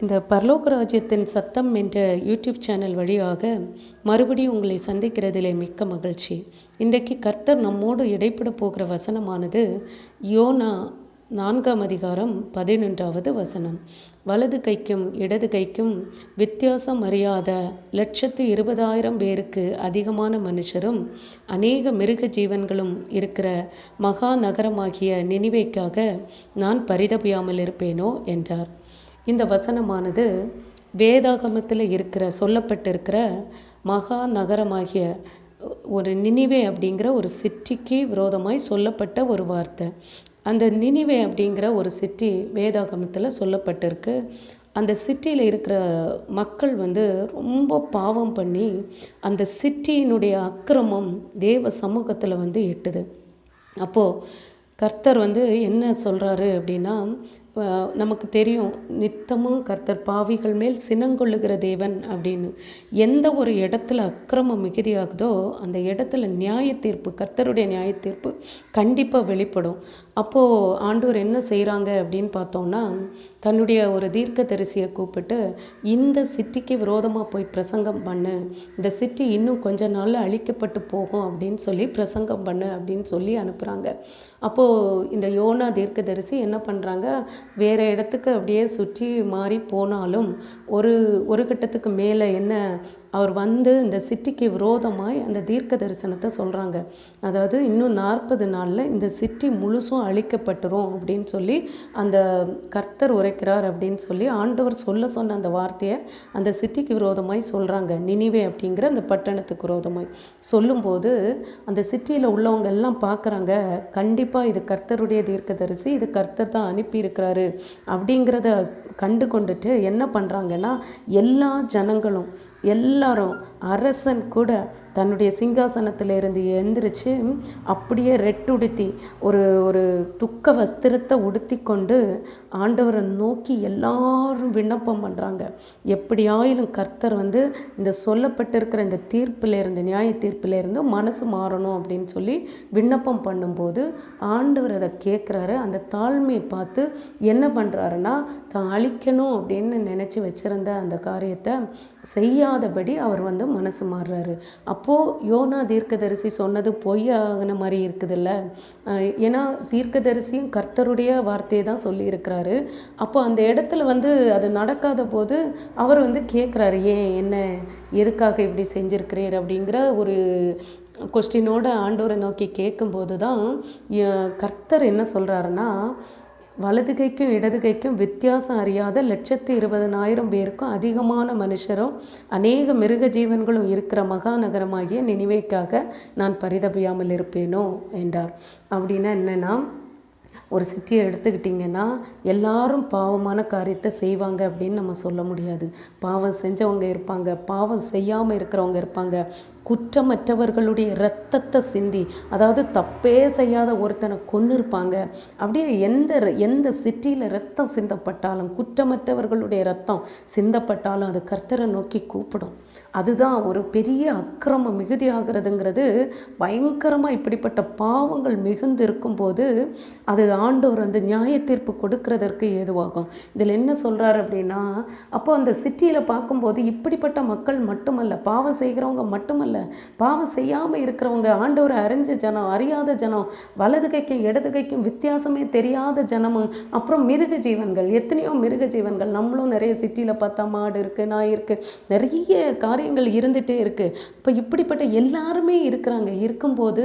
இந்த பரலோக ராஜ்யத்தின் சத்தம் என்ற யூடியூப் சேனல் வழியாக மறுபடியும் உங்களை சந்திக்கிறதிலே மிக்க மகிழ்ச்சி. இன்றைக்கு கர்த்தர் நம்மோடு இடைப்பட போகிற வசனமானது யோனா நான்காம் அதிகாரம் பதினொன்றாவது வசனம். வலது கைக்கும் இடது கைக்கும் வித்தியாசம் அறியாத லட்சத்து இருபதாயிரம் பேருக்கு அதிகமான மனுஷரும் அநேக மிருக ஜீவன்களும் இருக்கிற மகா நகரமாகிய நினைவைக்காக நான் பரிதபியாமல் இருப்பேனோ என்றார். இந்த வசனமானது வேதாகமத்தில் இருக்கிற சொல்லப்பட்டிருக்கிற மகா நகரமாகிய ஒரு நினிவே அப்படிங்கிற ஒரு சிட்டிக்கு விரோதமாய் சொல்லப்பட்ட ஒரு வார்த்தை. அந்த நினிவே அப்படிங்கிற ஒரு சிட்டி வேதாகமத்தில் சொல்லப்பட்டிருக்கு. அந்த சிட்டியில் இருக்கிற மக்கள் வந்து ரொம்ப பாவம் பண்ணி அந்த சிட்டியினுடைய அக்கிரமம் தேவ சமூகத்தில் வந்து எட்டுது. அப்போது கர்த்தர் வந்து என்ன சொல்கிறாரு அப்படின்னா நமக்கு தெரியும். நித்தமும் கர்த்தர் பாவிகள் மேல் சினங்கொள்ளுகிற தேவன் அப்படின்னு. எந்த ஒரு இடத்துல அக்கிரமம் மிகுதியாகுதோ அந்த இடத்துல நியாய தீர்ப்பு கர்த்தருடைய நியாய தீர்ப்பு கண்டிப்பாக வெளிப்படும். அப்போது ஆண்டோர் என்ன செய்கிறாங்க அப்படின்னு பார்த்தோம்னா தன்னுடைய ஒரு தீர்க்க தரிசியை கூப்பிட்டு இந்த சிட்டிக்கு விரோதமாக போய் பிரசங்கம் பண்ணு. இந்த சிட்டி இன்னும் கொஞ்ச நாளில் அழிக்கப்பட்டு போகும் அப்படின்னு சொல்லி பிரசங்கம் பண்ணு அப்படின்னு சொல்லி அனுப்புகிறாங்க அப்போது இந்த யோனா தீர்க்க தரிசி என்ன பண்ணுறாங்க வேறு இடத்துக்கு அப்படியே சுற்றி மாறி போனாலும் ஒரு ஒரு கட்டத்துக்கு மேலே என்ன அவர் வந்து இந்த சிட்டிக்கு விரோதமாய் அந்த தீர்க்க தரிசனத்தை சொல்கிறாங்க அதாவது இன்னும் நாற்பது நாளில் இந்த சிட்டி முழுசும் அழிக்கப்பட்டுரும் அப்படின்னு சொல்லி அந்த கர்த்தர் உரைக்கிறார் அப்படின்னு சொல்லி ஆண்டவர் சொல்ல சொன்ன அந்த வார்த்தையை அந்த சிட்டிக்கு விரோதமாய் சொல்கிறாங்க நினிவே அப்படிங்கிற அந்த பட்டணத்துக்கு விரோதமாய். சொல்லும்போது அந்த சிட்டியில் உள்ளவங்க எல்லாம் பார்க்குறாங்க கண்டிப்பாக இது கர்த்தருடைய தீர்க்க தரிசி இது கர்த்தர் தான் அனுப்பியிருக்கிறாரு அப்படிங்கிறத கண்டு கொண்டுட்டு என்ன பண்ணுறாங்கன்னா எல்லா ஜனங்களும் எல்லாரும் அரசன் கூட தன்னுடைய சிங்காசனத்தில் இருந்து எழுந்திரிச்சு அப்படியே ரெட்டுடுத்தி ஒரு ஒரு துக்க வஸ்திரத்தை உடுத்தி கொண்டு ஆண்டவரை நோக்கி எல்லாரும் விண்ணப்பம் பண்ணுறாங்க எப்படியாயிலும் கர்த்தர் வந்து இந்த சொல்லப்பட்டிருக்கிற இந்த தீர்ப்பிலேருந்து நியாய தீர்ப்பிலேருந்து மனசு மாறணும் அப்படின்னு சொல்லி விண்ணப்பம் பண்ணும்போது ஆண்டவர் அதை கேட்குறாரு. அந்த தாழ்மையை பார்த்து என்ன பண்ணுறாருன்னா தான் அழிக்கணும் அப்படின்னு நினச்சி வச்சுருந்த அந்த காரியத்தை இல்லாதபடி அவர் வந்து மனசு மாறுறாரு. அப்போது யோனா தீர்க்கதரிசி சொன்னது பொய் மாதிரி இருக்குதுல்ல? ஏன்னா தீர்க்கதரிசியும் கர்த்தருடைய வார்த்தையை தான் சொல்லியிருக்கிறாரு. அப்போ அந்த இடத்துல வந்து அது நடக்காத போது அவர் வந்து கேட்குறாரு ஏன் என்ன? எதுக்காக இப்படி செஞ்சிருக்கிறீர்? அப்படிங்கிற ஒரு கொஸ்டினோட ஆண்டோரை நோக்கி கேட்கும்போது தான் கர்த்தர் என்ன சொல்கிறாருன்னா வலது கைக்கும் இடது கைக்கும் வித்தியாசம் அறியாத லட்சத்து இருபதனாயிரம் பேருக்கும் அதிகமான மனுஷரும் அநேக மிருக ஜீவன்களும் இருக்கிற மகாநகரமாகிய நினைவைக்காக நான் பரிதபியாமல் இருப்பேனோ என்றார். அப்படின்னா என்னென்னா ஒரு சிட்டியை எடுத்துக்கிட்டிங்கன்னா எல்லாரும் பாவமான காரியத்தை செய்வாங்க அப்படின்னு நம்ம சொல்ல முடியாது. பாவம் செஞ்சவங்க இருப்பாங்க பாவம் செய்யாமல் இருக்கிறவங்க இருப்பாங்க. குற்றமற்றவர்களுடைய இரத்தத்தை சிந்தி அதாவது தப்பே செய்யாத ஒருத்தனை கொன்று இருப்பாங்க அப்படியே எந்த எந்த சிட்டியில் ரத்தம் சிந்தப்பட்டாலும் குற்றமற்றவர்களுடைய ரத்தம் சிந்தப்பட்டாலும் அது கர்த்தரை நோக்கி கூப்பிடும். அதுதான் ஒரு பெரிய அக்கிரமம் மிகுதியாகிறதுங்கிறது பயங்கரமாக இப்படிப்பட்ட பாவங்கள் மிகுந்து இருக்கும்போது அது ஆண்டவர் வந்து நியாய தீர்ப்பு கொடுக்கறதற்கு ஏதுவாகும். இதில் என்ன சொல்கிறார் அப்படின்னா அப்போ அந்த சிட்டியில் பார்க்கும்போது இப்படிப்பட்ட மக்கள் மட்டுமல்ல பாவம் செய்கிறவங்க மட்டுமல்ல பாவம் செய்யாமல் இருக்கிறவங்க ஆண்டவரை அறிஞ்ச ஜனம் அறியாத ஜனம் வலது கைக்கும் இடது கைக்கும் வித்தியாசமே தெரியாத ஜனமும் அப்புறம் மிருக ஜீவன்கள் எத்தனையோ மிருக ஜீவன்கள் நம்மளும் நிறைய சிட்டியில் பார்த்தா மாடு இருக்குது நாய் இருக்குது நிறைய காரியங்கள் இருந்துகிட்டே இருக்குது இப்போ இப்படிப்பட்ட எல்லாருமே இருக்கிறாங்க. இருக்கும்போது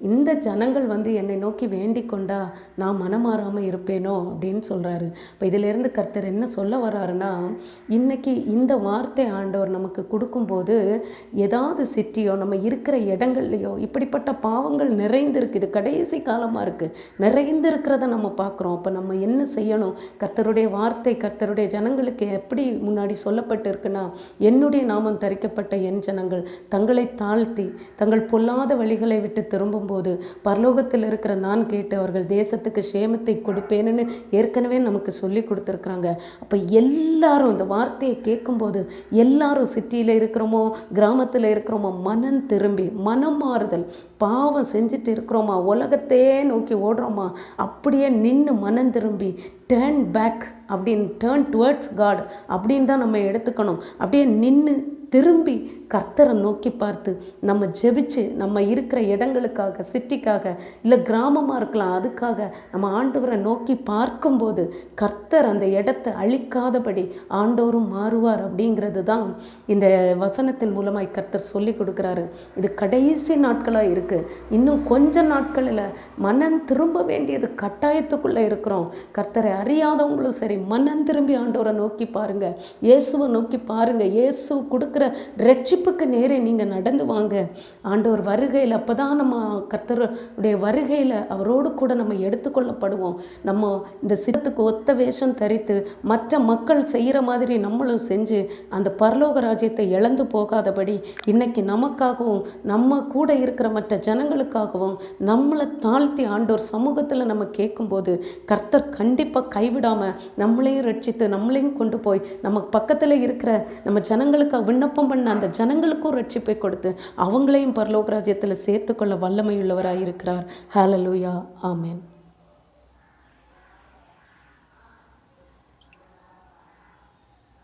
இந்த ஜனங்கள் வந்து என்னை நோக்கி வேண்டிக் கொண்டா நான் மனமாறாமல் இருப்பேனோ அப்படின்னு சொல்கிறாரு இப்போ இதிலேருந்து கர்த்தர் என்ன சொல்ல வர்றாருன்னா இன்றைக்கி இந்த வார்த்தை ஆண்டவர் நமக்கு கொடுக்கும்போது ஏதாவது சிட்டியோ நம்ம இருக்கிற இடங்கள்லையோ இப்படிப்பட்ட பாவங்கள் நிறைந்திருக்கு. இது கடைசி காலமாக இருக்குது நிறைந்திருக்கிறத நம்ம பார்க்குறோம். அப்போ நம்ம என்ன செய்யணும்? கர்த்தருடைய வார்த்தை கர்த்தருடைய ஜனங்களுக்கு எப்படி முன்னாடி சொல்லப்பட்டு இருக்குன்னா என்னுடைய நாமம் தரிக்கப்பட்ட என் ஜனங்கள் தங்களை தாழ்த்தி தங்கள் பொல்லாத வழிகளை விட்டு திரும்பும்போது பரலோகத்தில் இருக்கிற நான் கேட்டு அவர்கள் தேசத்துக்கு சேமத்தை கொடுப்பேன்னு ஏற்கனவே நமக்கு சொல்லி கொடுத்துருக்குறாங்க. அப்போ எல்லாரும் இந்த வார்த்தையை கேட்கும்போது எல்லாரும் சிட்டியில் இருக்கிறோமோ கிராமத்தில் இருக்கிறோமோ மனம் திரும்பி மனம் மாறுதல் பாவம் செஞ்சுட்டு இருக்கிறோமா உலகத்தையே நோக்கி ஓடுறோமா அப்படியே நின்று மனம் திரும்பி டேர்ன் பேக் அப்படின்னு டேர்ன் டுவர்ட்ஸ் காட் அப்படின்னு தான் நம்ம எடுத்துக்கணும். அப்படியே நின்று திரும்பி கர்த்தரை நோக்கி பார்த்து நம்ம ஜெபிச்சு நம்ம இருக்கிற இடங்களுக்காக சிட்டிக்காக இல்லை கிராமமாக இருக்கலாம் அதுக்காக நம்ம ஆண்டவரை நோக்கி பார்க்கும்போது கர்த்தர் அந்த இடத்தை அழிக்காதபடி ஆண்டவரும் மாறுவார் அப்படிங்கிறது தான் இந்த வசனத்தின் மூலமாக கர்த்தர் சொல்லி கொடுக்குறாரு. இது கடைசி நாட்களாக இருக்குது இன்னும் கொஞ்ச நாட்களில் மனம் திரும்ப வேண்டியது கட்டாயத்துக்குள்ளே இருக்கிறோம். கர்த்தரை அறியாதவங்களும் சரி மனம் திரும்பி ஆண்டவரை நோக்கி பாருங்கள் இயேசுவை நோக்கி பாருங்கள் இயேசு கொடுக்குற ரட்சிப்புக்கு நேரே நீங்கள் நடந்து வாங்க. ஆண்டவர் வருகையில் அப்போ தான் நம்ம கர்த்தருடைய வருகையில் அவரோடு கூட நம்ம எடுத்துக்கொள்ளப்படுவோம். நம்ம இந்த சித்தத்துக்கு ஒத்த வேஷம் தரித்து மற்ற மக்கள் செய்கிற மாதிரி நம்மளும் செஞ்சு அந்த பரலோக ராஜ்யத்தை இழந்து போகாதபடி இன்னைக்கு நமக்காகவும் நம்ம கூட இருக்கிற மற்ற ஜனங்களுக்காகவும் நம்மளை தாழ்த்தி ஆண்டோர் சமூகத்தில் நம்ம கேட்கும்போது கர்த்தர் கண்டிப்பாக கைவிடாமல் நம்மளையும் ரட்சித்து நம்மளையும் கொண்டு போய் நம்ம பக்கத்தில் இருக்கிற நம்ம ஜனங்களுக்கு விண்ணப்பம் பண்ண அந்த ஜனங்களுக்கும் ரட்சிப்பை கொடுத்து அவங்களையும் பரலோக ராஜ்யத்தில் சேர்த்துக்கொள்ள வல்லமையுள்ளவராக இருக்கிறார் ஹalleluya ஆமேன்